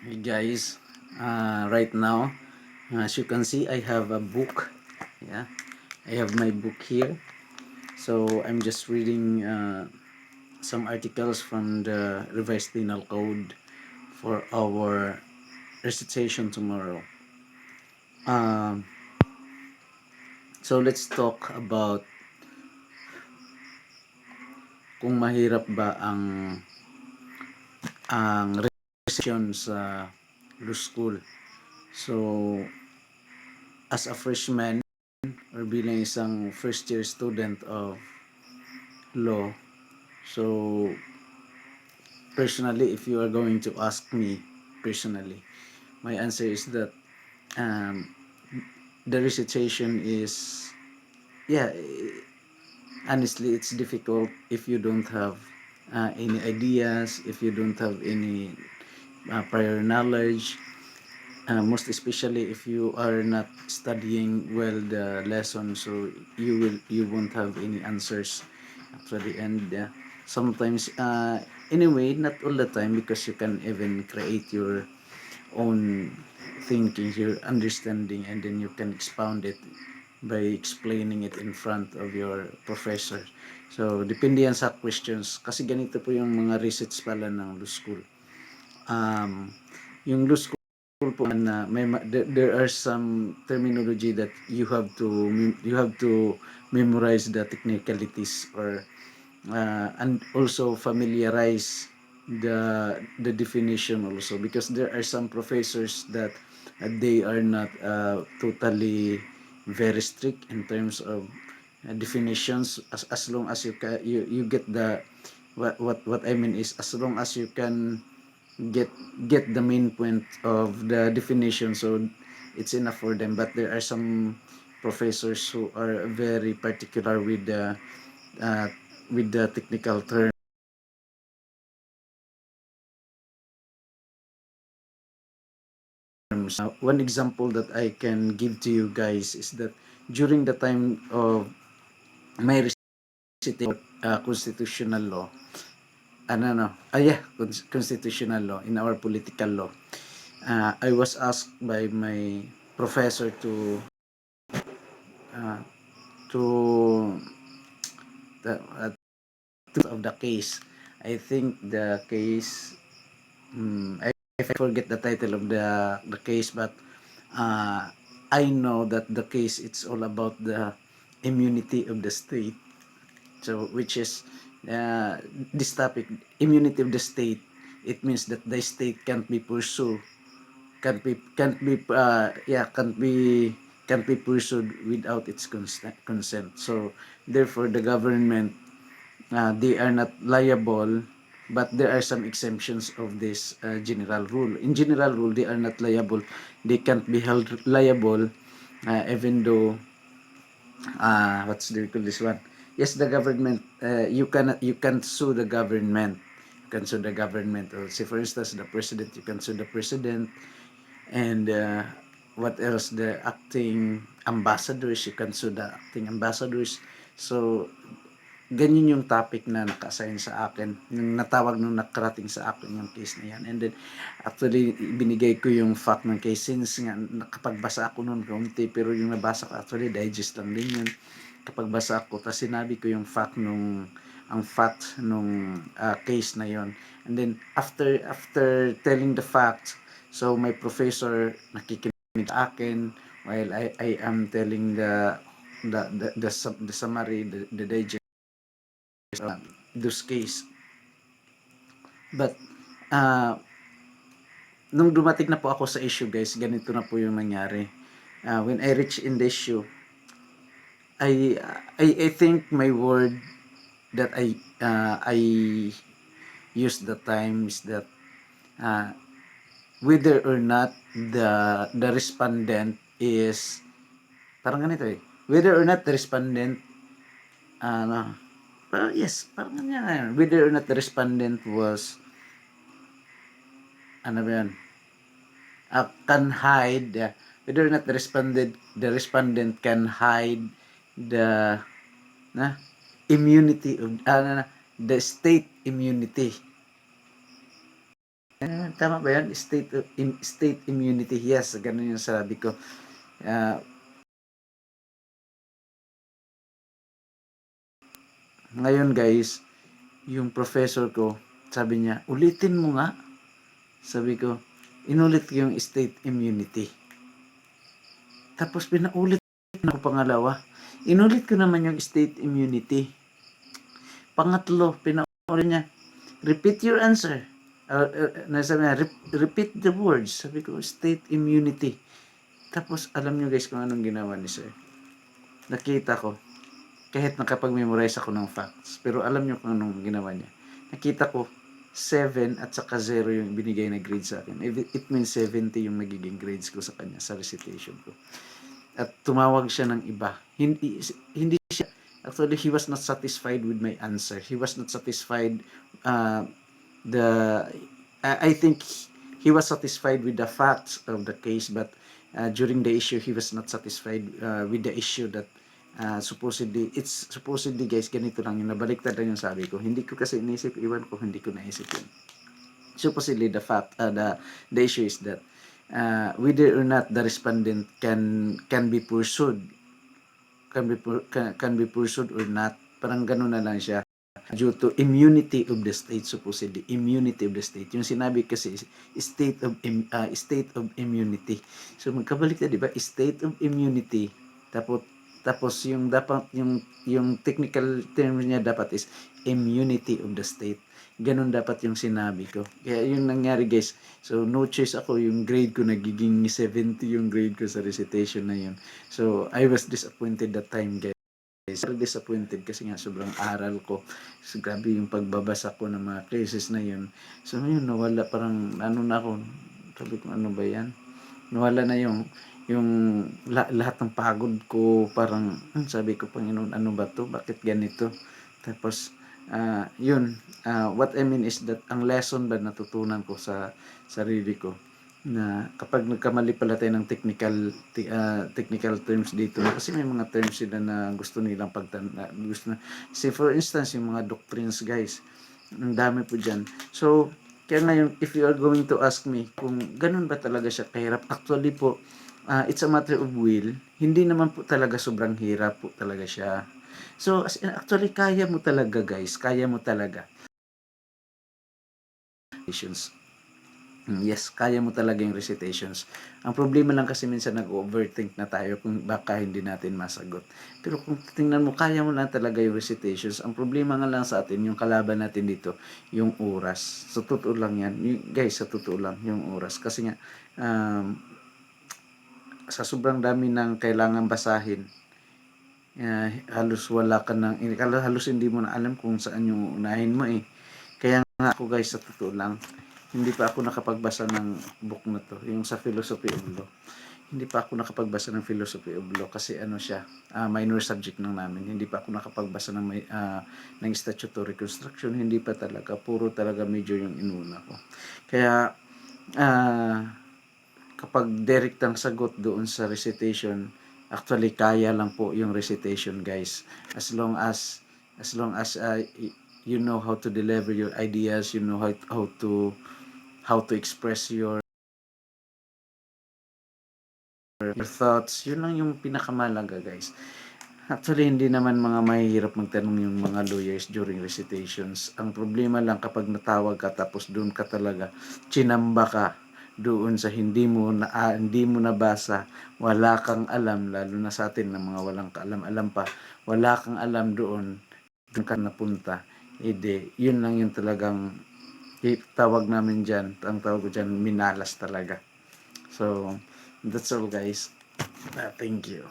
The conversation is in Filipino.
Hey guys, uh, right now, as you can see, I have a book. Yeah, I have my book here. So I'm just reading uh, some articles from the Revised Penal Code for our recitation tomorrow. Um, so let's talk about kung mahirap ba ang ang recitation sa law school. So, as a freshman or bilang isang first year student of law, so personally, if you are going to ask me personally, my answer is that um, the recitation is, yeah, honestly, it's difficult if you don't have uh, any ideas, if you don't have any uh, prior knowledge, uh, most especially if you are not studying well the lesson, so you will you won't have any answers the end. Yeah. Sometimes, uh, anyway, not all the time because you can even create your own thinking, your understanding, and then you can expound it by explaining it in front of your professor. So, depende yan sa questions. Kasi ganito po yung mga research pala ng law school. Um, yung law school po na may ma- there, are some terminology that you have to you have to memorize the technicalities or uh, and also familiarize the the definition also because there are some professors that uh, they are not uh, totally very strict in terms of uh, definitions as as long as you can you, you get the what what what I mean is as long as you can get get the main point of the definition so it's enough for them. But there are some professors who are very particular with the uh, with the technical terms Uh, one example that I can give to you guys is that during the time of my uh, constitutional law, ano no, ah yeah, cons- constitutional law in our political law, uh, I was asked by my professor to uh, to the uh, of the case. I think the case mm, I, I forget the title of the the case but uh, I know that the case it's all about the immunity of the state. So which is uh, this topic immunity of the state. It means that the state can't be pursued. Can't be can't be uh, yeah can't be can't be pursued without its consent. So therefore the government uh, they are not liable but there are some exemptions of this uh, general rule. In general rule they are not liable. They can't be held liable uh, even though uh, what's the call this one yes the government uh, you can you can sue the government. You can sue the government. Or say for instance the president you can sue the president. And uh, what else? The acting ambassadors you can sue the acting ambassadors. So ganyan yung topic na naka-assign sa akin yung natawag nung nakarating sa akin yung case na yan. And then actually binigay ko yung fact ng case since nga nakapagbasa ako noon kaunti pero yung nabasa ko actually digest lang din yun kapag basa ako tapos sinabi ko yung fact nung ang fact nung uh, case na yon and then after after telling the fact so my professor nakikinig sa akin while I I am telling the the the the, the summary the, the digest uh, those case. But, uh, nung dumating na po ako sa issue guys, ganito na po yung nangyari. Uh, when I reach in the issue, I, I, I think my word that I, uh, I use the time is that uh, whether or not the, the respondent is, parang ganito eh, whether or not the respondent, uh, Uh, yes, parang ganyan. Whether or not the respondent was, ano ba yan? Uh, can hide, uh, whether or not the respondent, the respondent can hide the na, immunity of, uh, na, the state immunity Eh, tama ba yan? State, of, im- state immunity. Yes, ganun yung sabi ko. Ah, ngayon guys, yung professor ko, sabi niya, ulitin mo nga. Sabi ko, inulit ko yung state immunity. Tapos pinaulit na ako pangalawa. Inulit ko naman yung state immunity. Pangatlo, pinaulit niya, repeat your answer. Uh, uh, nasabi niya, "Rep- repeat the words. Sabi ko, state immunity. Tapos, alam niyo guys kung anong ginawa ni sir. Nakita ko, kahit nakapag-memorize ako ng facts, pero alam niyo kung anong ginawa niya. Nakita ko, 7 at saka 0 yung binigay na grade sa akin. It means 70 yung nagiging grades ko sa kanya sa recitation ko. At tumawag siya ng iba. Hindi, hindi siya, actually, he was not satisfied with my answer. He was not satisfied, uh, the, I I think he was satisfied with the facts of the case, but uh, during the issue, he was not satisfied uh, with the issue that uh, supposedly, it's supposedly guys, ganito lang yung nabaliktad lang yung sabi ko. Hindi ko kasi inisip, iwan ko, hindi ko naisip yun. Supposedly, the fact, uh, the, the issue is that uh, whether or not the respondent can can be pursued can be can, be pursued or not. Parang ganun na lang siya. Due to immunity of the state supposedly immunity of the state. Yung sinabi kasi state of uh, state of immunity. So magkabalik na di ba? State of immunity. Tapos tapos yung dapat yung yung technical term niya dapat is immunity of the state ganun dapat yung sinabi ko kaya yung nangyari guys so no choice ako yung grade ko nagiging 70 yung grade ko sa recitation na yun so I was disappointed that time guys Very disappointed kasi nga sobrang aral ko. So, grabe yung pagbabasa ko ng mga cases na yun. So, yun, nawala parang, ano na ako, sabi ko, ano ba yan? Nawala na yung, yung la- lahat ng pagod ko, parang, hmm, sabi ko, Panginoon, ano ba to? Bakit ganito? Tapos, ah yun, ah, what I mean is that ang lesson ba natutunan ko sa sarili ko, na kapag nagkamali pala tayo ng technical te- ah, technical terms dito kasi may mga terms sila na gusto nilang pagtan na- gusto na. Say for instance yung mga doctrines guys ang dami po diyan so kaya ngayon if you are going to ask me kung ganun ba talaga siya kahirap actually po ah, it's a matter of will hindi naman po talaga sobrang hirap po talaga siya so as in, actually kaya mo talaga guys kaya mo talaga recitations. Mm, Yes, kaya mo talaga yung recitations. Ang problema lang kasi minsan nag-overthink na tayo kung baka hindi natin masagot. Pero kung tingnan mo, kaya mo lang talaga yung recitations. Ang problema nga lang sa atin, yung kalaban natin dito, yung oras. Sa totoo lang yan. Guys, sa totoo lang, yung oras. Kasi nga, um, sa sobrang dami ng kailangan basahin, eh, halos wala ka nang, halos hindi mo na alam kung saan yung unahin mo eh. Kaya nga ako guys, sa totoo lang, hindi pa ako nakapagbasa ng book na to, yung sa Philosophy of Law. Hindi pa ako nakapagbasa ng Philosophy of Law kasi ano siya, ah, minor subject lang namin. Hindi pa ako nakapagbasa ng, ah, ng statutory construction, hindi pa talaga. Puro talaga major yung inuna ko. Kaya, ah, kapag direct ang sagot doon sa recitation, actually kaya lang po yung recitation guys. As long as, as long as uh, you know how to deliver your ideas, you know how, how to how to express your your thoughts. Yun lang yung pinakamalaga, guys. Actually, hindi naman mga mahihirap magtanong yung mga lawyers during recitations. Ang problema lang kapag natawag ka tapos doon ka talaga, chinamba ka doon sa hindi mo na ah, hindi mo nabasa, wala kang alam lalo na sa atin na mga walang kaalam-alam pa, wala kang alam doon doon ka napunta. Ede, yun lang yung talagang eh, tawag namin dyan, ang tawag ko dyan, minalas talaga. So, that's all guys. Uh, thank you.